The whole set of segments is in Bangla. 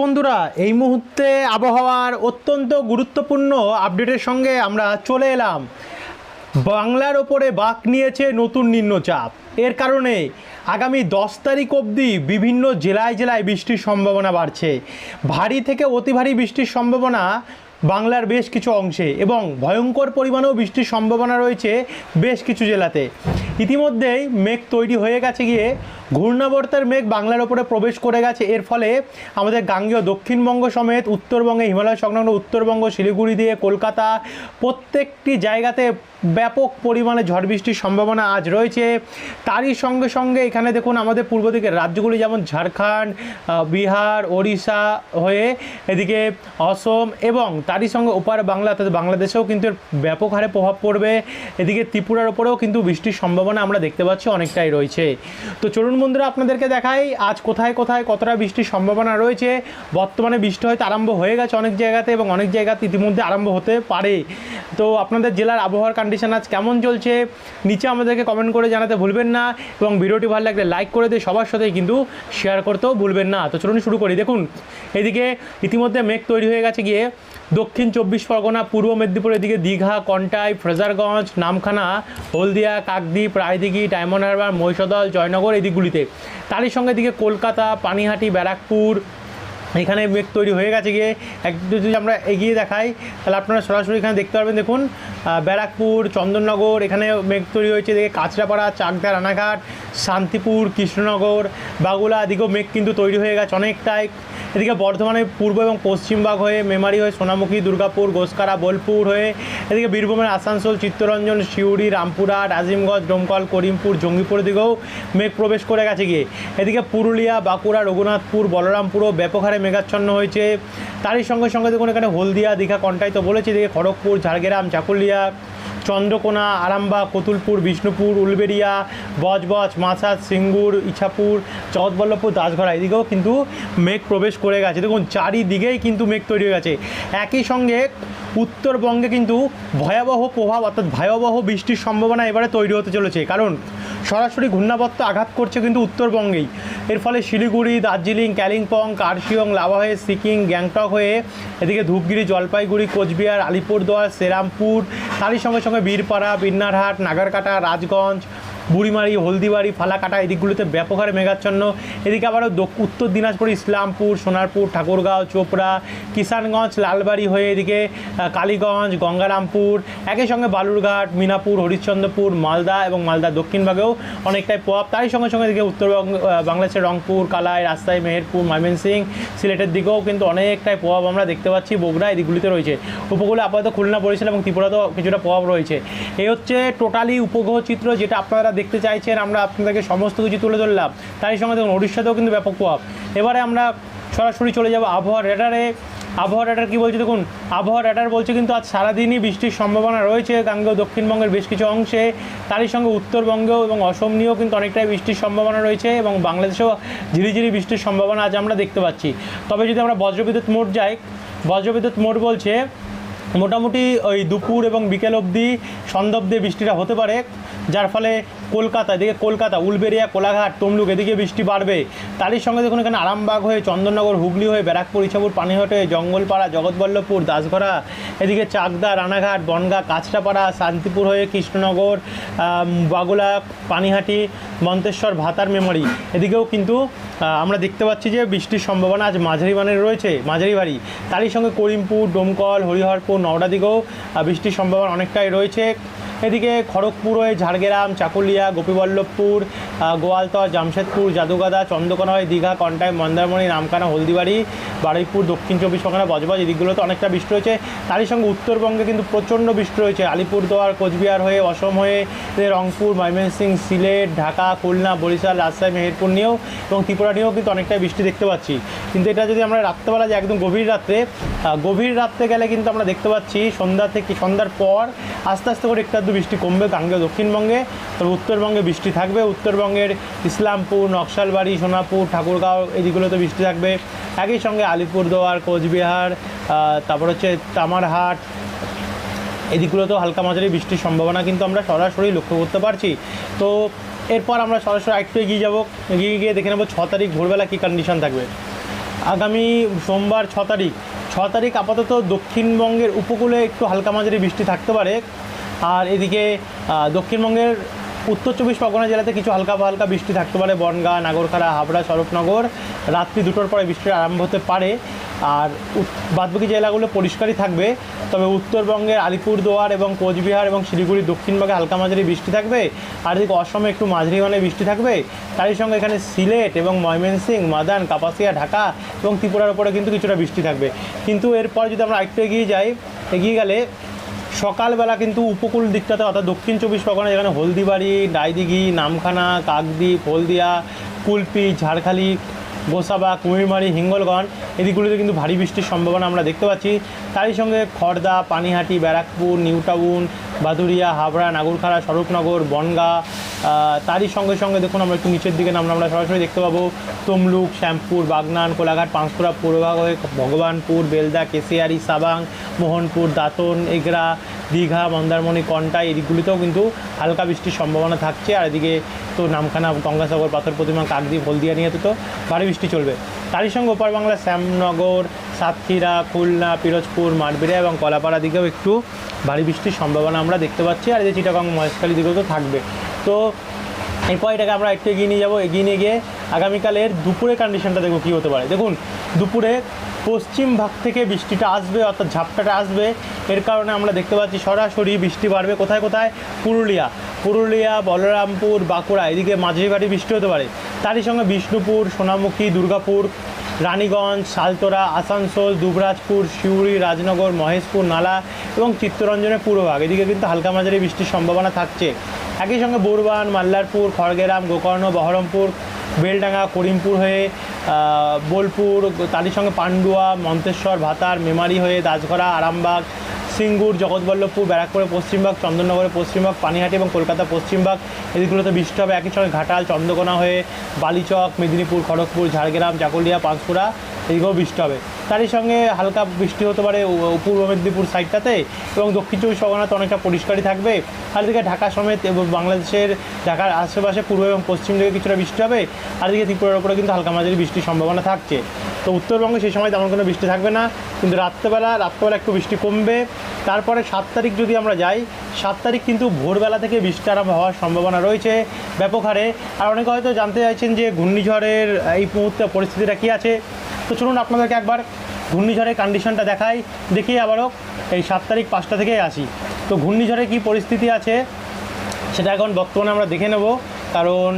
বন্ধুরা, এই মুহূর্তে আবহাওয়ার অত্যন্ত গুরুত্বপূর্ণ আপডেটের সঙ্গে আমরা চলে এলাম। বাংলার ওপরে বাক নিয়েছে নতুন নিম্নচাপ। এর কারণে আগামী দশ তারিখ অবধি বিভিন্ন জেলায় জেলায় বৃষ্টির সম্ভাবনা বাড়ছে। ভারী থেকে অতি ভারী বৃষ্টির সম্ভাবনা বাংলার বেশ কিছু অংশে এবং ভয়ঙ্কর পরিমাণেও বৃষ্টির সম্ভাবনা রয়েছে বেশ কিছু জেলাতে। ইতিমধ্যেই মেঘ তৈরি হয়ে গেছে গিয়ে ঘূর্ণাবর্তের মেঘ বাংলার ওপরে প্রবেশ করে গেছে। এর ফলে আমাদের গাঙ্গীয় দক্ষিণবঙ্গ সমেত উত্তরবঙ্গে, হিমালয় সংলগ্ন উত্তরবঙ্গ, শিলিগুড়ি দিয়ে কলকাতা প্রত্যেকটি জায়গাতে ব্যাপক পরিমাণে ঝড় বৃষ্টির সম্ভাবনা আজ রয়েছে। তারই সঙ্গে সঙ্গে এখানে দেখুন আমাদের পূর্ব দিকের রাজ্যগুলি যেমন ঝাড়খণ্ড বিহার, ওড়িশা হয়ে এদিকে অসম এবং তারই সঙ্গে ওপার বাংলা অর্থাৎ বাংলাদেশেও কিন্তু এর ব্যাপক হারে প্রভাব পড়বে। এদিকে ত্রিপুরার ওপরেও কিন্তু বৃষ্টির সম্ভাবনা আমরা দেখতে পাচ্ছি অনেকটাই রয়েছে। তো চলুন বন্ধুরা আপনাদেরকে দেখাই আজ কোথায় কোথায় কতটা বৃষ্টির সম্ভাবনা রয়েছে। বর্তমানে বৃষ্টি হয়তো আরম্ভ হয়ে গেছে অনেক জায়গাতে এবং অনেক জায়গাতে ইতিমধ্যে আরম্ভ হতে পারে। তো আপনাদের জেলার আবহাওয়ার কন্ডিশন আজ কেমন চলছে, নিচে আমাদেরকে কমেন্ট করে জানাতে ভুলবেন না এবং ভিডিওটি ভালো লাগলে লাইক করে দিয়ে সবার সাথেই কিন্তু শেয়ার করতেও ভুলবেন না। তো চলুন শুরু করি। দেখুন, এদিকে ইতিমধ্যে মেঘ তৈরি হয়ে গেছে গিয়ে দক্ষিণ চব্বিশ পরগনা, পূর্ব মেদিনীপুর এদিকে দীঘা, কন্টাই, ফ্রেজারগঞ্জ, নামখানা, হলদিয়া, কাকদ্বীপ, রায়দিঘি, ডায়মন্ড হারবার, মহিষদল, জয়নগর এই দিকগুলিতে। তারই সঙ্গে এদিকে কলকাতা, পানিহাটি, ব্যারাকপুর এখানে মেঘ তৈরি হয়ে গেছে গিয়ে। একটু যদি আমরা এগিয়ে দেখাই, তাহলে আপনারা সরাসরি এখানে দেখতে পারবেন, দেখুন ব্যারাকপুর, চন্দননগর, এখানে মেঘ তৈরি হয়েছে এদিকে কাঁচরাপাড়া, চাকদা, রানাঘাট, শান্তিপুর, কৃষ্ণনগর, বাগুলা, এদিকেও মেঘ কিন্তু তৈরি হয়ে গেছে অনেকটাই। এদিকে বর্ধমানের পূর্ব এবং পশ্চিমবাগ হয়ে মেমারি হয়ে সোনামুখী, দুর্গাপুর, গোসকারা, বোলপুর হয়ে এদিকে বীরভূমের আসানসোল, চিত্তরঞ্জন, সিউড়ি রামপুরহাট আজিমগঞ্জ ডোমকল করিমপুর, জঙ্গিপুর দিকেও মেঘ প্রবেশ করে গেছে গিয়ে। এদিকে পুরুলিয়া, বাঁকুড়া, রঘুনাথপুর বলরামপুরও ব্যাপক হারে মেঘাচ্ছন্ন হয়েছে। তারই সঙ্গে সঙ্গে দেখুন এখানে হলদিয়া, দীঘা, কন্টাই তো বলেছি দেখে খড়গপুর, ঝাড়গ্রাম, চাকুলিয়া চন্দ্রকোনা, আরামবাগ, কতুলপুর, বিষ্ণুপুর, উলবেড়িয়া, বজবজ, মাছাদ, সিঙ্গুর, ইছাপুর, জগৎবল্লভপুর, দাসঘরা, এদিকেও কিন্তু মেঘ প্রবেশ করে গেছে। দেখুন, চারিদিকেই কিন্তু মেঘ তৈরি হয়ে গেছে। একই সঙ্গে উত্তরবঙ্গে কিন্তু ভয়াবহ প্রভাব, অর্থাৎ ভয়াবহ বৃষ্টির সম্ভাবনা এবারে তৈরি হতে চলেছে। কারণ, সরাসরি ঘূর্ণাবর্ত আঘাত করছে কিন্তু উত্তরবঙ্গেই। এর ফলে শিলিগুড়ি, দার্জিলিং, কালিম্পং, কার্শিয়ং লাভা হয়ে সিকিম, গ্যাংটক হয়ে এদিকে ধূপগিরি, জলপাইগুড়ি, কোচবিহার, আলিপুরদুয়ার সেরামপুর তারই সঙ্গে সঙ্গে বীরপাড়া বিন্নারহাট নাগারকাটা রাজগঞ্জ বুড়িমারি, হলদিবাড়ি, ফালাকাটা এদিকগুলোতে ব্যাপক হারে মেঘাচ্ছন্ন। এদিকে আবারও উত্তর দিনাজপুর, ইসলামপুর, সোনারপুর, ঠাকুরগাঁও, চোপড়া, কিষানগঞ্জ, লালবাড়ি হয়ে এদিকে কালীগঞ্জ, গঙ্গারামপুর, একই সঙ্গে বালুরঘাট, মিনাপুর, হরিশ্চন্দ্রপুর, মালদা এবং মালদা দক্ষিণভাগেও অনেকটাই প্রভাব। তারই সঙ্গে সঙ্গে এদিকে উত্তরবঙ্গ বাংলাদেশের রংপুর, কালাই, রাজশাহী, মেহেরপুর ময়মনসিং সিলেটের দিকেও কিন্তু অনেকটাই প্রভাব আমরা দেখতে পাচ্ছি। বগুড়া এদিকগুলিতে রয়েছে। উপকূলে আপাতত খুলনা বরিশাল এবং ত্রিপুরাতেও কিছুটা প্রভাব রয়েছে। এই হচ্ছে টোটালি উপগ্রহ চিত্র যেটা আপনারা দেখতে চাইছেন, আমরা আপনাদেরকে সমস্ত কিছু তুলে ধরলাম। তারই সঙ্গে দেখুন উড়িষ্যাতেও কিন্তু ব্যাপক প্রভাব। এবারে আমরা সরাসরি চলে যাব আবহাওয়া রেডারে আবহাওয়া রেডার কী বলছে দেখুন? আবহাওয়া রেডার বলছে কিন্তু আজ সারাদিনই বৃষ্টির সম্ভাবনা রয়েছে, গাঙ্গেয় দক্ষিণবঙ্গের বেশ কিছু অংশে। তারই সঙ্গে উত্তরবঙ্গেও এবং অসম নিয়েও কিন্তু অনেকটাই বৃষ্টির সম্ভাবনা রয়েছে এবং বাংলাদেশেও ঝিরিঝিরি বৃষ্টির সম্ভাবনা আজ আমরা দেখতে পাচ্ছি। তবে যদি আমরা বজ্রবিদ্যুৎ মোট যাই, বজ্রবিদ্যুৎ মোট বলছে, মোটামুটি ওই দুপুর এবং বিকেল অবধি সন্ধ্যা অবধি বৃষ্টিটা হতে পারে, যার ফলে কলকাতা, এদিকে কলকাতা উলবেরিয়া কোলাঘাট, তমলুক, এদিকে বৃষ্টি বাড়বে। তারই সঙ্গে দেখুন এখানে আরামবাগ হয়ে, চন্দননগর, হুগলি হয়ে, ব্যারাকপুর, ইছাপুর, পানিহাট হয়ে, জঙ্গলপাড়া, জগৎবল্লভপুর, দাসঘরা, এদিকে চাকদা, রানাঘাট, বনগা, কাঁচরাপাড়া, শান্তিপুর হয়ে, কৃষ্ণনগর বাগুলা, পানিহাটি, মন্তেশ্বর, ভাতার মেমরি। এদিকেও কিন্তু আমরা দেখতে পাচ্ছি যে বৃষ্টির সম্ভাবনা আজ মাঝারি মানের রয়েছে মাঝারি বাড়ি তারই সঙ্গে করিমপুর, ডোমকল, হরিহরপুর নওড়া দিকেও বৃষ্টির সম্ভাবনা অনেকটাই রয়েছে। এদিকে খড়গপুর হয়ে ঝাড়গ্রাম, চাকুলিয়া, গোপীবল্লভপুর গোয়ালতর, জামশেদপুর, জাদুগাদা হয়ে দীঘা কন্টাই মন্দারমণি নামখানা হলদিবাড়ি, বারুইপুর, দক্ষিণ চব্বিশ পরগনা, বজবজ, এদিকগুলোতে অনেকটা বৃষ্টি রয়েছে তারই সঙ্গে উত্তরবঙ্গে কিন্তু প্রচণ্ড বৃষ্টি রয়েছে আলিপুরদুয়ার, কোচবিহার হয়ে, অসম হয়ে রংপুর ময়মনসিং সিলেট, ঢাকা, খুলনা, বরিশাল, রাজশাহী, মেহেরপুর নিয়েও এবং ত্রিপুরা নিয়েও কিন্তু অনেকটাই বৃষ্টি দেখতে পাচ্ছি। কিন্তু এটা যদি আমরা রাত্রেবেলা যে একদম গভীর রাত্রে গভীর রাত্রে গেলে কিন্তু আমরা দেখতে পাচ্ছি সন্ধ্যা থেকে সন্ধ্যার পর আস্তে আস্তে করে একটু আধটু বৃষ্টি কমবে গাঙ্গেয় দক্ষিণবঙ্গে, তবে উত্তরবঙ্গে বৃষ্টি থাকবে। উত্তরবঙ্গের ইসলামপুর, নকশালবাড়ি, সোনাপুর, ঠাকুরগাঁও এদিকগুলোতে বৃষ্টি থাকবে। একই সঙ্গে আলিপুরদুয়ার, কোচবিহার তারপর হচ্ছে তামারহাট এদিকগুলোতেও হালকা মাঝারি বৃষ্টির সম্ভাবনা কিন্তু আমরা সরাসরি লক্ষ্য করতে পারছি। তো এরপর আমরা সরাসরি একটু এগিয়ে যাব। এগিয়ে গিয়ে দেখে নেব ছ তারিখ ভোরবেলা কী কন্ডিশন থাকবে। আগামী সোমবার ছ তারিখ। ছ তারিখ আপাতত দক্ষিণবঙ্গের উপকূলে একটু হালকা মাঝারি বৃষ্টি থাকতে পারে। আর এদিকে দক্ষিণবঙ্গের উত্তর চব্বিশ পরগনা জেলাতে কিছু হালকা হালকা বৃষ্টি থাকতে পারে। বনগাঁ, নাগরখাড়া, হাবড়া, স্বরূপনগর রাত্রি দুটোর পরে বৃষ্টির আরম্ভ হতে পারে। আর বাদবাকি জেলাগুলো পরিষ্কারই থাকবে। তবে উত্তরবঙ্গের আলিপুরদুয়ার এবং কোচবিহার এবং শিলিগুড়ির দক্ষিণভাগে হালকা মাঝারি বৃষ্টি থাকবে। আর এদিকে অসমে একটু মাঝারি মানে বৃষ্টি থাকবে। তারই সঙ্গে এখানে সিলেট এবং ময়মনসিং মাদান, কাপাসিয়া, ঢাকা এবং ত্রিপুরার উপরে কিন্তু কিছুটা বৃষ্টি থাকবে। কিন্তু এরপর যদি আমরা আরেকটু এগিয়ে যাই, এগিয়ে গেলে সকালবেলা কিন্তু উপকূল দিকটাতে, অর্থাৎ দক্ষিণ চব্বিশ পরগনা যেখানে হলদিবাড়ি ডাইদিঘি নামখানা, কাকদ্বীপ, হলদিয়া, কুলপি, ঝাড়খালি, গোসাবা, কুমিরমারি, হিঙ্গলগঞ্জ, এদিকগুলিতে কিন্তু ভারী বৃষ্টির সম্ভাবনা আমরা দেখতে পাচ্ছি। তারই সঙ্গে খড়দা পানিহাটি, ব্যারাকপুর, নিউটাউন বাদুরিয়া হাবড়া, নাগরখাড়া, স্বরূপনগর, বনগা তারই সঙ্গে সঙ্গে দেখুন, আমরা একটু নিচের দিকে নামলে আমরা সরাসরি দেখতে পাবো তমলুক, শ্যামপুর, বাগনান, কোলাঘাট, পাঁশকুড়া, পূর্বভাগ হয়ে ভগবানপুর, বেলদা, কেশিয়ারি, সাবাং, মোহনপুর, দাঁতন, এগরা, দীঘা, মন্দারমণি কন্টাই এদিকগুলিতেও কিন্তু হালকা বৃষ্টির সম্ভাবনা থাকছে। আর এদিকে তো নামখানা, গঙ্গাসাগর, পাথর প্রতিমা, কাকদ্বীপ, হলদিয়া নিয়ে তো ভারী বৃষ্টি চলবে। তারই সঙ্গে ওপার বাংলা, শ্যামনগর, সাতক্ষীরা, খুলনা, পিরোজপুর মারবিরা এবং কলাপাড়া দিকেও একটু ভারী বৃষ্টির সম্ভাবনা আমরা দেখতে পাচ্ছি। আর এই যে চিটাগং মহেশখালী দিকেও তো থাকবে। তো এরপর এটাকে আমরা একটু এগিয়ে নিয়ে যাব, এগিয়ে নিয়ে গিয়ে আগামীকালের দুপুরে কন্ডিশনটা দেখব কী হতে পারে। দেখুন, দুপুরে পশ্চিম ভাগ থেকে বৃষ্টিটা আসবে, অর্থাৎ ঝাপটাটা আসবে। এর কারণে আমরা দেখতে পাচ্ছি সরাসরি বৃষ্টি বাড়বে। কোথায় কোথায়? পুরুলিয়া। পুরুলিয়া, বলরামপুর, বাঁকুড়া, এদিকে মাঝারি ভারী বৃষ্টি হতে পারে। তারই সঙ্গে বিষ্ণুপুর, সোনামুখী, দুর্গাপুর, রানীগঞ্জ সালতোরা আসানসোল, দুবরাজপুর, সিউড়ি, রাজনগর, মহেশপুর, নালা এবং চিত্তরঞ্জনের পূর্বভাগ এদিকে কিন্তু হালকা মাঝারি বৃষ্টির সম্ভাবনা থাকছে। একই সঙ্গে বোরবান মাল্লারপুর, খড়গেরাম, গোকর্ণ, বহরমপুর, বেলডাঙ্গা, করিমপুর হয়ে বোলপুর, তারই সঙ্গে পান্ডুয়া, মন্তেশ্বর, ভাতার, মেমারি হয়ে, দাসগড়া, আরামবাগ, সিঙ্গুর, জগৎবল্লভপুর ব্যারাকপুরে পশ্চিমবাগ চন্দননগরে পশ্চিমবাগ পানিহাটি এবং কলকাতা পশ্চিমবাগ এদিকগুলোতে বৃষ্টি হবে। একই সঙ্গে ঘাটাল, চন্দ্রকোনা হয়ে, বালিচক, মেদিনীপুর, খড়গপুর, ঝাড়গ্রাম চাকুলিয়া পাঁশকুড়া, এদিকেও বৃষ্টি হবে। তারই সঙ্গে হালকা বৃষ্টি হতে পারে পূর্ব মেদিনীপুর সাইডটাতে এবং দক্ষিণ চব্বিশ পরগনাতে অনেকটা পরিষ্কারই থাকবে। আর এদিকে ঢাকা সমেত এবং বাংলাদেশের ঢাকার আশেপাশে পূর্ব এবং পশ্চিম দিকে কিছুটা বৃষ্টি হবে। আর এদিকে ত্রিপুরার উপরে কিন্তু হালকা মাঝারি বৃষ্টির সম্ভাবনা থাকছে। তো উত্তরবঙ্গে সেই সময় তেমন কোনো বৃষ্টি থাকবে না। কিন্তু রাত্রেবেলা রাত্রেবেলা একটু বৃষ্টি কমবে। তারপরে সাত তারিখ যদি আমরা যাই, সাত তারিখ কিন্তু ভোরবেলা থেকে বৃষ্টি আরম্ভ হওয়ার সম্ভাবনা রয়েছে ব্যাপক হারে। আর অনেকে হয়তো জানতে চাইছেন যে ঘূর্ণিঝড়ের এই মুহূর্তে পরিস্থিতিটা কী আছে? তো চলুন আপনাদেরকে একবার ঘূর্ণিঝড়ের কন্ডিশনটা দেখাই। দেখি আবারও এই সাত তারিখ পাঁচটা থেকেই আসি। তো ঘূর্ণিঝড়ে কী পরিস্থিতি আছে, সেটা এখন বর্তমানে আমরা দেখে নেব। কারণ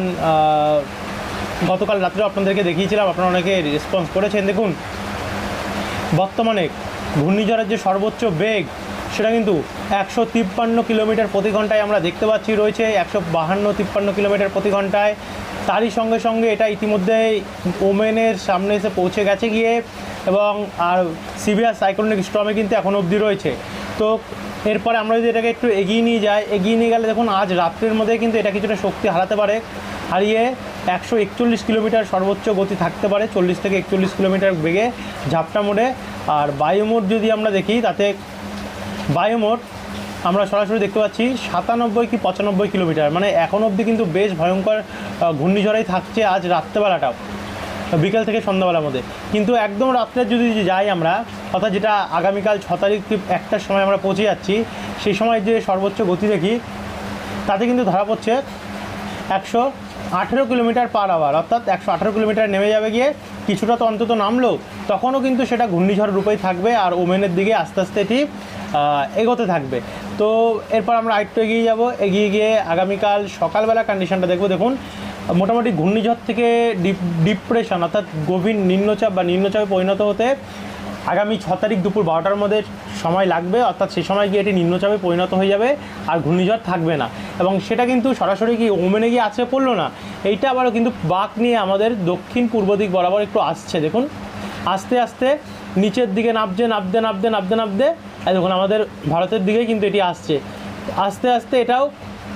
গতকাল রাত্রেও আপনাদেরকে দেখিয়েছিলাম, আপনারা অনেকে রেসপন্স করেছেন। দেখুন, বর্তমানে ঘূর্ণিঝড়ের যে সর্বোচ্চ বেগ, সেটা কিন্তু একশো তিপ্পান্ন কিলোমিটার প্রতি ঘন্টায় আমরা দেখতে পাচ্ছি। রয়েছে একশো বাহান্ন তিপ্পান্ন কিলোমিটার প্রতি ঘন্টায়। তারই সঙ্গে সঙ্গে এটা ইতিমধ্যে ওমেনের সামনে এসে পৌঁছে গেছে গিয়ে এবং আর সিভিয়ার সাইক্লোনিক স্টর্মে কিন্তু এখন অবধি রয়েছে। তো এরপরে আমরা যদি এটাকে একটু এগিয়ে নিয়ে যাই, এগিয়ে নিয়ে গেলে দেখুন আজ রাত্রের মধ্যে কিন্তু এটা কিছুটা শক্তি হারাতে পারে। হারিয়ে একশো একচল্লিশ কিলোমিটার সর্বোচ্চ গতি থাকতে পারে, চল্লিশ থেকে একচল্লিশ কিলোমিটার বেগে ঝাপটা মোড়ে। আর বায়ুমোট যদি আমরা দেখি, তাতে বায়ুমোট আমরা সরাসরি দেখতে পাচ্ছি সাতানব্বই কি পঁচানব্বই কিলোমিটার। মানে এখন অবধি কিন্তু বেশ ভয়ঙ্কর ঘূর্ণিঝড়েই থাকছে আজ রাত্রেবেলাটাও, বিকেল থেকে সন্ধ্যাবেলার মধ্যে। কিন্তু একদম রাত্রে যদি যাই আমরা, অর্থাৎ যেটা আগামীকাল ছ তারিখ একটার সময় আমরা পৌঁছে যাচ্ছি, সেই সময় যে সর্বোচ্চ গতি দেখি, তাতে কিন্তু ধরা পড়ছে একশো আঠেরো কিলোমিটার পার আওয়ার। অর্থাৎ একশো আঠেরো কিলোমিটার নেমে যাবে গিয়ে কিছুটা তো অন্তত নামলো তখনও কিন্তু সেটা ঘূর্ণিঝড় রূপেই থাকবে আর ওমেনের দিকে আস্তে আস্তে এটি এগোতে থাকবে। তো এরপর আমরা আরেকটু এগিয়ে যাব। এগিয়ে গিয়ে আগামীকাল সকালবেলা কন্ডিশনটা দেখব। দেখুন, মোটামুটি ঘূর্ণিঝড় থেকে ডিপ ডিপ্রেশন অর্থাৎ গভীর নিম্নচাপ বা নিম্নচাপে পরিণত হতে আগামী ছ তারিখ দুপুর বারোটার মধ্যে সময় লাগবে। অর্থাৎ সেই সময় গিয়ে এটি নিম্নচাপে পরিণত হয়ে যাবে আর ঘূর্ণিঝড় থাকবে না। এবং সেটা কিন্তু সরাসরি কি ওমেনে গিয়ে আছড়ে পড়ল না? এইটা আবারও কিন্তু বাঁক নিয়ে আমাদের দক্ষিণ পূর্ব দিক বরাবর একটু আসছে। দেখুন, আস্তে আস্তে নিচের দিকে নামছে, নামতে নামতে নামতে নামতে এই দেখুন, আমাদের ভারতের দিকেই কিন্তু এটি আসছে। আস্তে আস্তে এটাও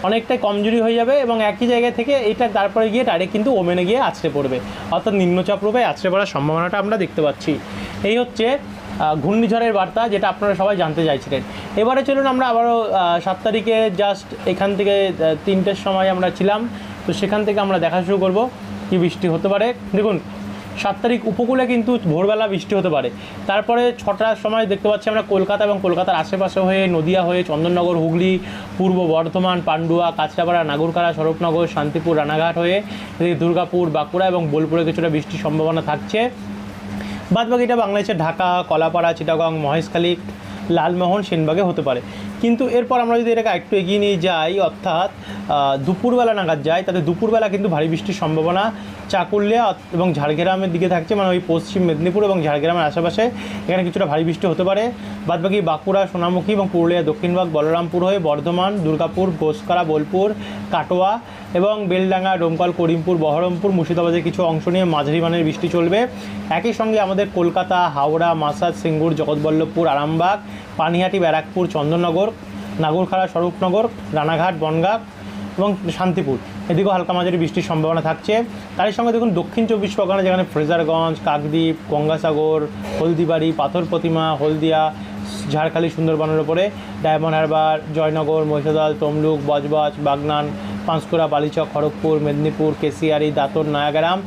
অনেকটাই কমজোরি হয়ে যাবে এবং একই জায়গা থেকে এটা তারপরে গিয়ে ডাইরেক্ট কিন্তু ওমেনে গিয়ে আছড়ে পড়বে। অর্থাৎ নিম্নচাপ রূপে আছড়ে পড়ার সম্ভাবনাটা আমরা দেখতে পাচ্ছি। এই হচ্ছে ঘূর্ণিঝড়ের বার্তা যেটা আপনারা সবাই জানতে চাইছিলেন। এবারে চলুন আমরা আবারও সাত তারিখে জাস্ট এখান থেকে তিনটের সময় আমরা ছিলাম। তো সেখান থেকে আমরা দেখা শুরু করব। কি বৃষ্টি হতে পারে? দেখুন সাত তারিখ উপকূলে কিন্তু ভোরবেলা বৃষ্টি হতে পারে। তারপরে ছটার সময় দেখতে পাচ্ছি আমরা কলকাতা এবং কলকাতার আশেপাশে হয়ে নদিয়া হয়ে চন্দননগর, হুগলি, পূর্ব বর্ধমান, পান্ডুয়া, কাঁচরাপাড়া নাগরকাড়া স্বরূপনগর, শান্তিপুর, রানাঘাট হয়ে দুর্গাপুর, বাঁকুড়া এবং বোলপুরে কিছুটা বৃষ্টির সম্ভাবনা থাকছে। বাদ বাকিটা বাংলাদেশের ঢাকা, কলাপাড়া, চিটাগং, মহেশখালী লালমোহন সেনবাগে হতে পারে। কিন্তু এরপর আমরা যদি এটাকে একটু এগিয়ে নিয়ে যাই, অর্থাৎ দুপুরবেলা নাগাদ যাই, তাতে দুপুরবেলা কিন্তু ভারী বৃষ্টির সম্ভাবনা চাকুল্লিয়া এবং ঝাড়গ্রামের দিকে থাকছে মানে ওই পশ্চিম মেদিনীপুর এবং ঝাড়গ্রামের আশেপাশে এখানে কিছুটা ভারী বৃষ্টি হতে পারে। বাদবাকি বাঁকুড়া, সোনামুখী এবং পুরুলিয়া দক্ষিণবাগ বলরামপুর হয়ে বর্ধমান, দুর্গাপুর, ঘোষকারা, বোলপুর, কাটোয়া এবং বেলডাঙ্গা, ডোমকল, করিমপুর, বহরমপুর, মুর্শিদাবাদের কিছু অংশ নিয়ে মাঝারি মানের বৃষ্টি চলবে। একই সঙ্গে আমাদের কলকাতা, হাওড়া মাসাদ সিঙ্গুর, জগৎবল্লভপুর, আরামবাগ, পানিহাটি, ব্যারাকপুর, চন্দননগর, নাগরখাড়া, স্বরূপনগর, রানাঘাট, বনগাঁ এবং শান্তিপুর। এদিকেও হালকা মাঝারি বৃষ্টির সম্ভাবনা থাকছে। তারই সঙ্গে দেখুন, দক্ষিণ চব্বিশ পরগনা, যেখানে ফ্রেজারগঞ্জ, কাকদ্বীপ, গঙ্গাসাগর, হলদিবাড়ি, পাথর প্রতিমা, হলদিয়া ঝাড়খালি সুন্দরবনের ওপরে ডায়মন্ড হারবার, জয়নগর, মহিষাদল, তমলুক, বজবজ, বাগনান, পাঁশকুড়া, বালিচক, খড়গপুর, মেদিনীপুর, কেশিয়ারি, দাঁতন, নয়াগ্রাম,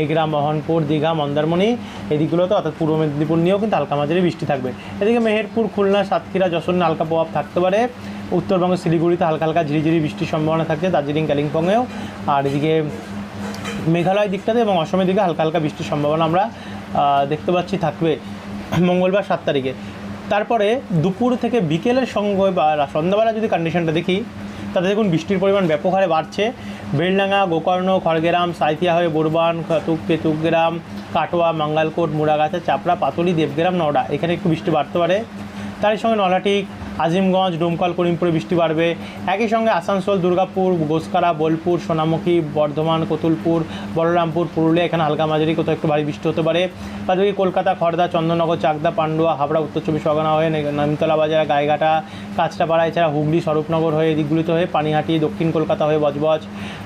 এগ্রা, মোহনপুর, দীঘা, মন্দারমণি এদিকগুলোতে অর্থাৎ পূর্ব মেদিনীপুর নিয়েও কিন্তু হালকা মাঝারি বৃষ্টি থাকবে। এদিকে মেহেরপুর, খুলনা, সাতক্ষীরা, যশোর হালকা প্রভাব থাকতে পারে। উত্তরবঙ্গের শিলিগুড়িতে হালকা হালকা ঝিরিঝিরি বৃষ্টির সম্ভাবনা থাকছে দার্জিলিং, কালিম্পংয়েও। আর এদিকে মেঘালয় দিকটাতে এবং অসমের দিকে হালকা হালকা বৃষ্টির সম্ভাবনা আমরা দেখতে পাচ্ছি থাকবে মঙ্গলবার সাত তারিখে। তারপরে দুপুর থেকে বিকেলের সঙ্গে বা সন্ধ্যাবেলা যদি কন্ডিশনটা দেখি, তাতে দেখুন বৃষ্টির পরিমাণ ব্যাপক হারে বাড়ছে। বেলডাঙ্গা, গোকর্ণ, খড়গেরাম, সাইথিয়া হয়ে বোরবান তুক কেতুগ্রাম কাটোয়া, মাঙ্গালকোট, মুড়াগাছা, চাপড়া, পাতলি, দেবগ্রাম, নওড়া, এখানে একটু বৃষ্টি বাড়তে পারে। তার সঙ্গে নলাটিক আজিমগঞ্জ, ডোমকল, করিমপুরে বৃষ্টি বাড়বে। একই সঙ্গে আসানসোল, দুর্গাপুর গোসকারা বোলপুর, সোনামুখী, বর্ধমান, কতুলপুর, বলরামপুর, পুরুলিয়া, এখানে হালকা মাঝারি, কোথাও একটু ভারী বৃষ্টি হতে পারে। বাদবাকি কলকাতা খড়দা চন্দননগর, চাকদা, পান্ডুয়া, হাবড়া, উত্তর চব্বিশ পরগনা হয়ে নিমতলা বাজার গায়েঘাটা কাঁচরাপাড়া, এছাড়া হুগলি, স্বরূপনগর হয়ে এদিকগুলিতে হয়ে পানিহাটি, দক্ষিণ কলকাতা হয়ে বজবজ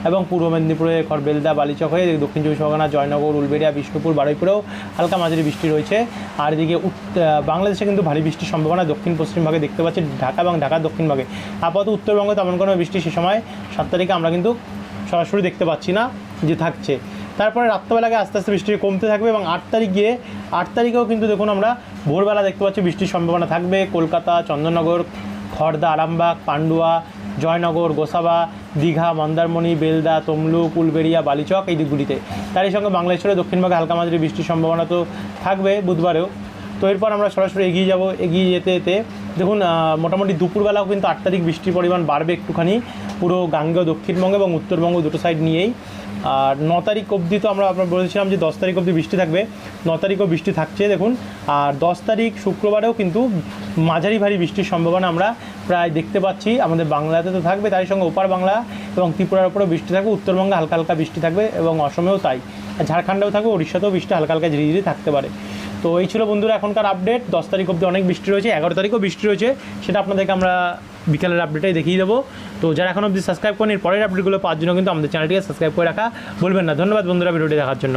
এবং পূর্ব মেদিনীপুরে খড়বেলদা, বালিচক হয়ে দক্ষিণ চব্বিশ পরগনা, জয়নগর, উলবেড়িয়া, বিষ্ণুপুর, বারুইপুরেও হালকা মাঝারি বৃষ্টি রয়েছে। আর এদিকে বাংলাদেশে কিন্তু ভারী বৃষ্টির সম্ভাবনা দক্ষিণ পশ্চিম ভাগে দেখতে পাচ্ছি। ঢাকা এবং ঢাকার দক্ষিণ ভাগে। আপাতত উত্তরবঙ্গে তেমন কোনো বৃষ্টি সে সময় সাত তারিখে আমরা কিন্তু সরাসরি দেখতে পাচ্ছি না যে থাকছে। তারপরে রাত্রবেলাকে আস্তে আস্তে বৃষ্টি কমতে থাকবে এবং আট তারিখ গিয়ে আট তারিখেও কিন্তু দেখুন আমরা ভোরবেলা দেখতে পাচ্ছি বৃষ্টির সম্ভাবনা থাকবে। কলকাতা, চন্দননগর খড়দা আরামবাগ, পান্ডুয়া, জয়নগর, গোসাবা, দীঘা, মন্দারমণি, বেলদা, তমলুক, উলবেড়িয়া, বালিচক এই দিকগুলিতে। তারই সঙ্গে বাংলাদেশের দক্ষিণভাগে হালকা মাঝারি বৃষ্টির সম্ভাবনা তো থাকবে বুধবারেও। তো এরপর আমরা সরাসরি এগিয়ে যাব, এগিয়ে যেতে যেতে। দেখুন মোটামুটি দুপুরবেলাও কিন্তু আট তারিখ বৃষ্টির পরিমাণ বাড়বে একটুখানি। পুরো গাঙ্গেয় দক্ষিণবঙ্গ এবং উত্তরবঙ্গ দুটো সাইড নিয়েই। আর ন তারিখ অবধি তো আমরা আপনার বলেছিলাম যে দশ তারিখ অবধি বৃষ্টি থাকবে। ন তারিখও বৃষ্টি থাকছে, দেখুন। আর দশ তারিখ শুক্রবারেও কিন্তু মাঝারি ভারী বৃষ্টির সম্ভাবনা আমরা প্রায় দেখতে পাচ্ছি। আমাদের বাংলাতে তো থাকবে তার সঙ্গে ওপার বাংলা এবং ত্রিপুরার উপরেও বৃষ্টি থাকবে, উত্তরবঙ্গে হালকা হালকা বৃষ্টি থাকবে এবং অসমেও তাই। ঝাড়খণ্ডেও থাকবে উড়িষ্যাতেও বৃষ্টি হালকা হালকা ঝিরিঝিরি থাকতে পারে। তো এই ছিল বন্ধুরা এখনকার আপডেট দশ তারিখ অবধি অনেক বৃষ্টি রয়েছে, এগারো তারিখও বৃষ্টি রয়েছে। সেটা আপনাদেরকে আমরা বিকেলের আপডেটেই দেখিয়ে দেবো। তো যারা এখন অবধি সাবস্ক্রাইব করেন, পরের আপডেটগুলো পাওয়ার জন্য কিন্তু আমাদের চ্যানেলটিকে সাবস্ক্রাইব করে রাখা। বলবেন না, ধন্যবাদ বন্ধুরা, ভিডিওটি দেখার জন্য।